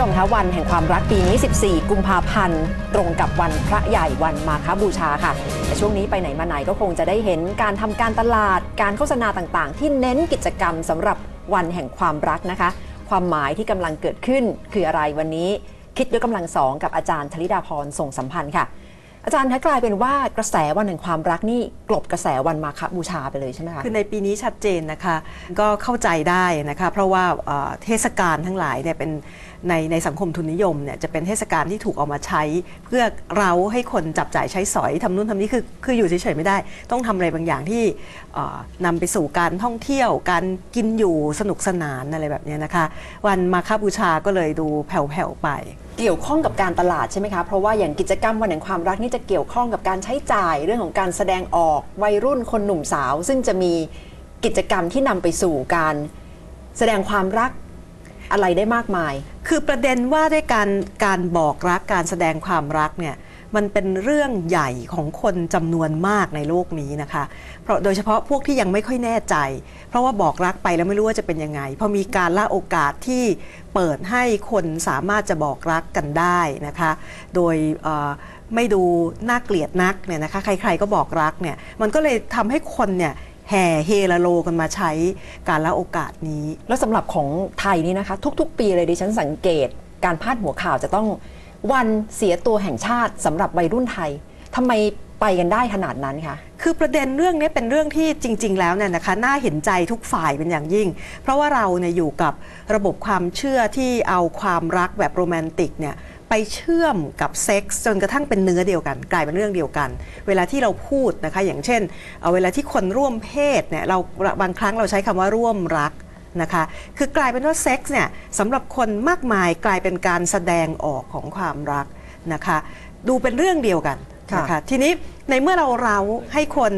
ชมคะวันแห่งความรักปีนี้ 14 กุมภาพันธ์ ตรงกับวันพระใหญ่วันมาฆบูชาค่ะ แต่ช่วงนี้ไปไหนมาไหนก็คงจะได้เห็นการทำการตลาด การโฆษณาต่างๆ ที่เน้นกิจกรรมสำหรับวันแห่งความรักนะคะ ความหมายที่กำลังเกิดขึ้นคืออะไรวันนี้ คิดด้วยกำลังสองกับอาจารย์ธริดาพรส่งสัมพันธ์ค่ะ อาจารย์คะกลายเป็นว่ากระแสวันแห่งความรักนี่กลบกระแสวันมาฆบูชาไปเลยใช่ไหมคะคือในปีนี้ชัดเจนนะคะก็เข้าใจได้นะคะเพราะว่าเทศกาลทั้งหลายเนี่ยเป็น ในในสังคมทุนนิยมเนี่ยจะเป็นเทศกาลที่ถูกเอามาใช้ เพื่อเราให้คนจับจ่ายใช้สอยทำนู่นทำนี่คือคืออยู่เฉยๆไม่ได้ ต้องทำอะไรบางอย่างที่เอ่อนำไปสู่การท่องเที่ยว การกินอยู่สนุกสนานอะไรแบบนี้นะคะ วันมาฆบูชาก็เลยดูแผ่วๆไป เกี่ยวข้องกับการตลาดใช่ไหมคะ เพราะว่าอย่างกิจกรรมวันแห่งความรักนี่จะเกี่ยวข้องกับการใช้จ่ายเรื่องของการแสดงออกวัยรุ่นคนหนุ่มสาว ซึ่งจะมีกิจกรรมที่นำไปสู่การแสดงความรัก อะไรได้มากมาย คือประเด็นว่าด้วยการการบอกรักการแสดงความรักเนี่ยมันเป็นเรื่องใหญ่ของคนจำนวนมากในโลกนี้นะคะ เพราะโดยเฉพาะพวกที่ยังไม่ค่อยแน่ใจ เพราะว่าบอกรักไปแล้วไม่รู้ว่าจะเป็นยังไง พอมีการละโอกาสที่เปิดให้คนสามารถจะบอกรักกันได้นะคะ โดยไม่ดูน่าเกลียดนักเนี่ยนะคะ ใครๆก็บอกรักเนี่ย มันก็เลยทำให้คนเนี่ย แห่เฮลาโลกันมาใช้การละโอกาสนี้ แล้วสำหรับของไทยนี่นะคะ ทุก ๆ ปีเลยดิฉันสังเกต การพาดหัวข่าวจะต้องวันเสียตัวแห่งชาติสำหรับวัยรุ่นไทยทำไมไปกันได้ขนาดนั้นคะคือประเด็นเรื่องนี้เป็นเรื่องที่จริง ๆ แล้วเนี่ยนะคะน่าเห็นใจทุกฝ่ายเป็นอย่างยิ่ง เพราะว่าเราเนี่ยอยู่กับระบบความเชื่อที่เอาความรักแบบโรแมนติกเนี่ย ไปเชื่อมกับเซ็กส์จนกระทั่งเป็นเนื้อเดียวกัน กลายเป็นเรื่องเดียวกัน เวลาที่เราพูดนะคะ อย่างเช่นเอ่อเวลาที่คนร่วมเพศเนี่ยเราบางครั้งเราใช้คำว่าร่วมรักนะคะคือกลายเป็นว่าเซ็กส์เนี่ยสำหรับคนมากมายกลายเป็นการแสดงออกของความรักนะคะดูเป็นเรื่องเดียวกันค่ะนะคะทีนี้ในเมื่อเราเราให้คน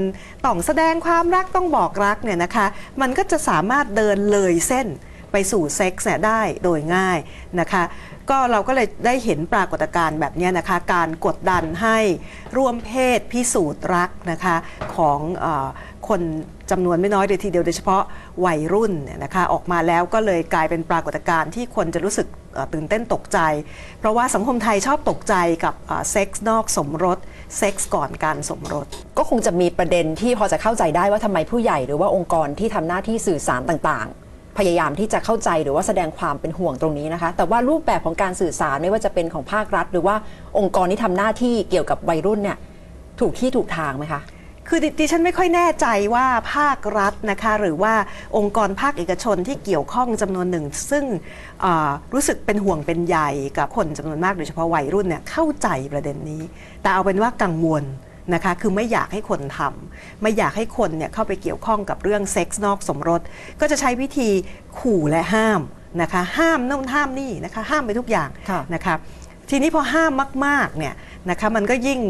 ต้องแสดงความรักต้องบอกรักเนี่ยนะคะมันก็จะสามารถเดินเลยเส้นไปสู่เซ็กส์เนี่ยได้โดยง่ายนะคะ ก็เราก็เลยได้เห็นปรากฏการณ์แบบนี้นะคะ การกดดันให้ร่วมเพศพิสูจน์รักนะคะของอคนจำนวนไม่น้อยเลยทีเดียวโดยเฉพาะวัยรุ่นนะคะออกมาแล้วก็เลยกลายเป็นปรากฏการณ์ที่คนจะรู้สึกตื่นเต้นตกใจ เพราะว่าสังคมไทยชอบตกใจกับเซ็กส์นอกสมรสเซ็กส์ก่อนการสมรส ก็คงจะมีประเด็นที่พอจะเข้าใจได้ว่าทำไมผู้ใหญ่หรือว่าองค์กรที่ทำหน้าที่สื่อสารต่าง พยายามที่จะเข้าใจหรือว่าแสดงความเป็นห่วงตรงนี้นะคะ แต่ว่ารูปแบบของการสื่อสารไม่ว่าจะเป็นของภาครัฐ หรือว่าองค์กรที่ทำหน้าที่เกี่ยวกับวัยรุ่นเนี่ยถูกที่ถูกทางไหมคะคือดิฉันไม่ค่อยแน่ใจว่าภาครัฐนะคะ หรือว่าองค์กรภาคเอกชนที่เกี่ยวข้องจำนวนหนึ่ง ซึ่งรู้สึกเป็นห่วงเป็นใยกับคนจำนวนมากโดยเฉพาะวัยรุ่นเนี่ยเข้าใจประเด็นนี้ แต่เอาเป็นว่ากังวล นะคะคือไม่อยากให้คนทำไม่อยากให้คนเนี่ยเข้าไปเกี่ยวข้องกับเรื่องเซ็กส์นอกสมรส ก็จะใช้วิธีขู่และห้ามนะคะห้ามโน่นห้ามนี่นะคะห้ามไปทุกอย่างค่ะนะคะทีนี้พอห้ามมากๆเนี่ยนะคะมันก็ยิ่ง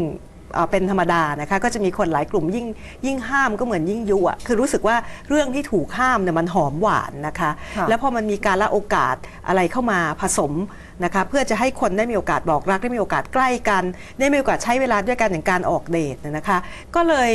เอ่อเป็นธรรมดานะคะก็จะมีคนหลายกลุ่มยิ่งยิ่งห้ามก็เหมือนยิ่งยุอะคือรู้สึกว่าเรื่องที่ถูกห้ามเนี่ยมันหอมหวานนะคะค่ะแล้วพอมันมีการละโอกาสอะไรเข้ามาผสมนะคะเพื่อจะให้คนได้มีโอกาสบอกรักได้มีโอกาสใกล้กัน ได้มีโอกาสใช้เวลาด้วยกันอย่างการออกเดทเนี่ยนะคะ ก็เลย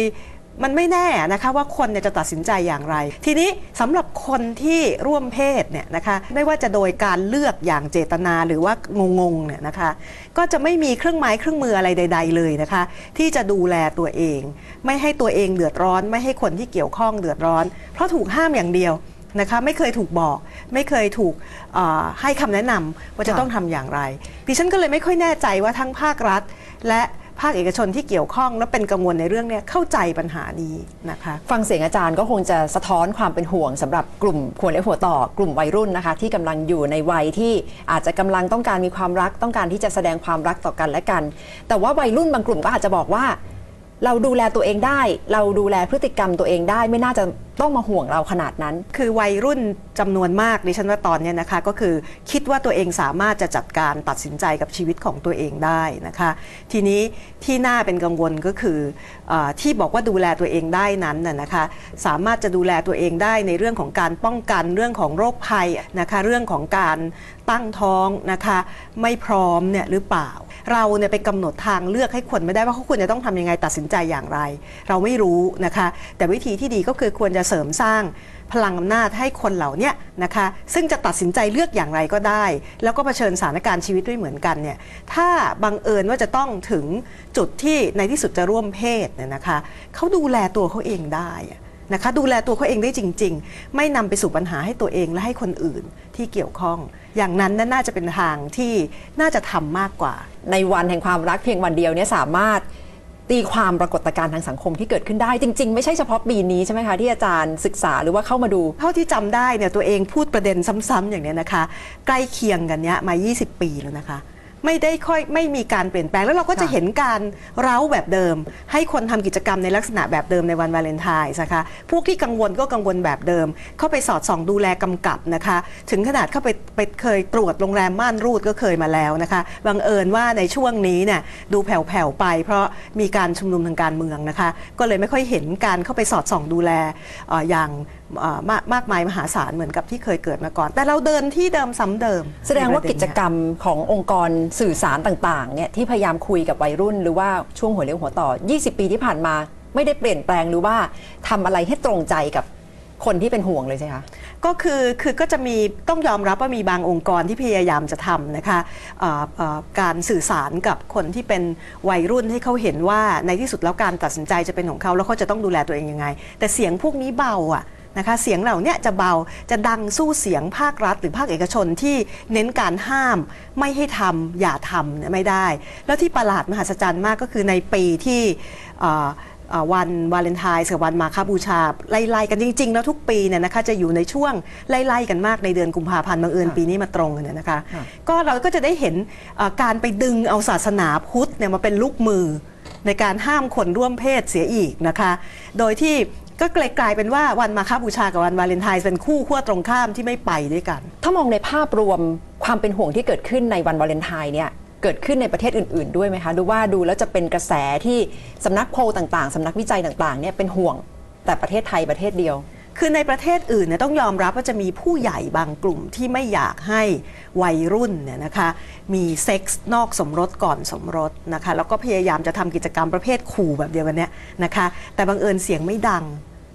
มันไม่แน่นะคะว่าคนเนี่ยจะตัดสินใจอย่างไร ทีนี้สำหรับคนที่ร่วมเพศเนี่ยนะคะไม่ว่าจะโดยการเลือกอย่างเจตนาหรือว่างงๆเนี่ยนะคะก็จะไม่มีเครื่องไม้เครื่องมืออะไรใด ๆ เลยนะคะ ที่จะดูแลตัวเอง ไม่ให้ตัวเองเดือดร้อน ไม่ให้คนที่เกี่ยวข้องเดือดร้อน เพราะถูกห้ามอย่างเดียวนะคะไม่เคยถูกบอก ไม่เคยถูกให้คำแนะนำว่าจะต้องทำอย่างไร ดิฉันก็เลยไม่ค่อยแน่ใจว่าทั้งภาครัฐและ ภาคเอกชนที่เกี่ยวข้องและเป็นกังวลในเรื่องนี้เข้าใจปัญหานี้นะคะฟังเสียงอาจารย์ก็คงจะสะท้อนความเป็นห่วงสำหรับกลุ่มหัวเลี้ยวหัวต่อกลุ่มวัยรุ่นนะคะ ที่กำลังอยู่ในวัยที่อาจจะกำลังต้องการมีความรักต้องการที่จะแสดงความรักต่อกันและกัน แต่ว่าวัยรุ่นบางกลุ่มก็อาจจะบอกว่า เราดูแลตัวเองได้ เราดูแลพฤติกรรมตัวเองได้ไม่น่าจะ ต้องมาห่วงเราขนาดนั้น คือวัยรุ่นจำนวนมากดิฉันว่าตอนเนี้ยนะคะ ก็คือคิดว่าตัวเองสามารถจะจัดการตัดสินใจกับชีวิตของตัวเองได้นะคะ ทีนี้ที่น่าเป็นกังวลก็คืออที่บอกว่าดูแลตัวเองได้นั้นนะคะ สามารถจะดูแลตัวเองได้ในเรื่องของการป้องกันเรื่องของโรคภัยนะคะเรื่องของการตั้งท้องนะคะไม่พร้อมเนี่ยหรือเปล่า เราเนี่ยไปกำหนดทางเลือกให้คนไม่ได้ว่าเขาควรจะต้องทำยังไงตัดสินใจอย่างไร เราไม่รู้นะคะ แต่วิธีที่ดีก็คือควรจะเสริมสร้างพลังอำนาจให้คนเหล่านี้นะคะซึ่งจะตัดสินใจเลือกอย่างไรก็ได้ แล้วก็เผชิญสถานการณ์ชีวิตด้วยเหมือนกันเนี่ยถ้าบังเอิญว่าจะต้องถึงจุดที่ในที่สุดจะร่วมเพศเนี่ยนะคะเขาดูแลตัวเขาเองได้นะคะดูแลตัวเขาเองได้จริง ๆ ไม่นำไปสู่ปัญหาให้ตัวเองและให้คนอื่นที่เกี่ยวข้อง อย่างนั้นนั่นน่าจะเป็นทางที่น่าจะทำมากกว่า ในวันแห่งความรักเพียงวันเดียวเนี่ยสามารถ ตีความปรากฏการณ์ทางสังคมที่เกิดขึ้นได้ จริง ๆ ไม่ใช่เฉพาะปีนี้ใช่ไหมคะที่อาจารย์ศึกษาหรือว่าเข้ามาดู เท่าที่จำได้เนี่ยตัวเองพูดประเด็นซ้ำๆอย่างเนี้ยนะคะ ใกล้เคียงกันเนี้ยมา 20 ปีแล้วนะคะ ไม่ได้ค่อยไม่มีการเปลี่ยนแปลง แล้วเราก็จะค่ะเห็นการเร้าแบบเดิม ให้คนทำกิจกรรมในลักษณะแบบเดิมในวันวาเลนไทน์นะคะพวกที่กังวลก็กังวลแบบเดิม เข้าไปสอดส่องดูแลกำกับนะคะ ถึงขนาดเข้าไปไปเคยตรวจโรงแรมม่านรูดก็เคยมาแล้วนะคะบังเอิญว่าในช่วงนี้เนี่ยดูแผ่วๆไป เพราะมีการชุมนุมทางการเมืองนะคะ ก็เลยไม่ค่อยเห็นการเข้าไปสอดส่องดูแลเอ่ออย่างเอ่อ มากมากมายมหาศาลเหมือนกับที่เคยเกิดมาก่อน แต่เราเดินที่เดิมซ้ำเดิม แสดงว่าในประกิเนจเนี้ยกรรมขององค์กรสื่อสารต่างๆเนี่ยที่พยายามคุยกับวัยรุ่น หรือว่าช่วงหัวเลี้ยวหัวต่อ 20 ปีที่ผ่านมา ไม่ได้เปลี่ยนแปลงหรือว่าทำอะไรให้ตรงใจกับคนที่เป็นห่วงเลยใช่ไหมคะก็คือคือก็จะมีต้องยอมรับว่ามีบางองค์กรที่พยายามจะทำนะคะเอ่อเอ่อการสื่อสารกับคนที่เป็นวัยรุ่นให้เขาเห็นว่าในที่สุดแล้วการตัดสินใจจะเป็นของเขาแล้วเขาจะต้องดูแลตัวเองยังไง แต่เสียงพวกนี้เบาอะ นะคะเสียงเหล่าเนี้ยจะเบาจะดังสู้เสียงภาครัฐ หรือภาคเอกชนที่เน้นการห้าม ไม่ให้ทำอย่าทำเนี่ยไม่ได้ แล้วที่ประหลาดมหัศจรรย์มากก็คือในปีที่เอ่อเอ่อวันวาเลนไทน์กับวันมาคบูชา ไล่ๆกันจริง ๆ แล้วทุกปีเนี่ยนะคะจะอยู่ในช่วงไล่ๆกันมากในเดือนกุมภาพันธ์บังเอิญค่ะปีนี้มาตรงกันเนี่ยนะคะค่ะก็เราก็จะได้เห็นเอ่อการไปดึงเอาศาสนาพุทธเนี่ยมาเป็นลูกมือในการห้ามคนร่วมเพศเสียอีกนะคะ โดยที่ ก็เลยกลายเป็นว่าวันมาคบูชากับวันวาเลนไทน์เป็นคู่ขั้วตรงข้ามที่ไม่ไปด้วยกัน ถ้ามองในภาพรวมความเป็นห่วงที่เกิดขึ้นในวันวาเลนไทน์เนี่ยเกิดขึ้นในประเทศอื่น ๆ ด้วยไหมคะดูว่าดูแล้วจะเป็นกระแสที่สำนักโพลต่างๆสำนักวิจัยต่างๆเนี่ยเป็นห่วงแต่ประเทศไทยประเทศเดียว คือในประเทศอื่นเนี่ยต้องยอมรับว่าจะมีผู้ใหญ่บางกลุ่มที่ไม่อยากให้วัยรุ่นเนี่ยนะคะมีเซ็กส์นอกสมรสก่อนสมรสนะคะแล้วก็พยายามจะทำกิจกรรมประเภทขู่แบบเดียวกันเนี้ยนะคะแต่บังเอิญเสียงไม่ดัง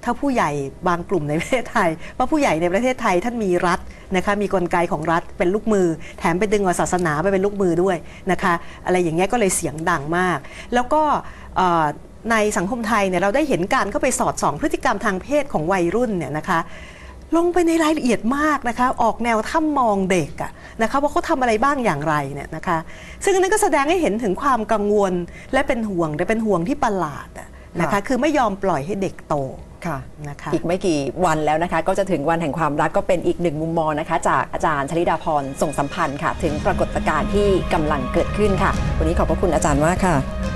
ถ้าผู้ใหญ่บางกลุ่มในประเทศไทย เพราะผู้ใหญ่ในประเทศไทยท่านมีรัฐนะคะมีกลไกของรัฐเป็นลูกมือ แถมไปดึงเอาศาสนาไปเป็นลูกมือด้วยนะคะอะไรอย่างเงี้ยก็เลยเสียงดังมาก แล้วก็ ในสังคมไทยเนี่ยเราได้เห็นการเข้าไปสอดส่องพฤติกรรมทางเพศของวัยรุ่นเนี่ยนะคะลงไปในรายละเอียดมากนะคะ ออกแนวถ้ำมองเด็กอะนะคะว่าเขาทำอะไรบ้างอย่างไรเนี่ยนะคะ ซึ่งอันนั้นก็แสดงให้เห็นถึงความกังวลและเป็นห่วงแต่เป็นห่วงที่ประหลาดอะนะคะค่ะคือไม่ยอมปล่อยให้เด็กโตค่ะนะคะอีกไม่กี่วันแล้วนะคะ ก็จะถึงวันแห่งความรักก็เป็นอีกหนึ่งมุมมองนะคะ จากอาจารย์ชลิดาพรส่งสัมพันธ์ค่ะ ถึงปรากฏการณ์ที่กำลังเกิดขึ้นค่ะ วันนี้ขอบพระคุณอาจารย์มากค่ะ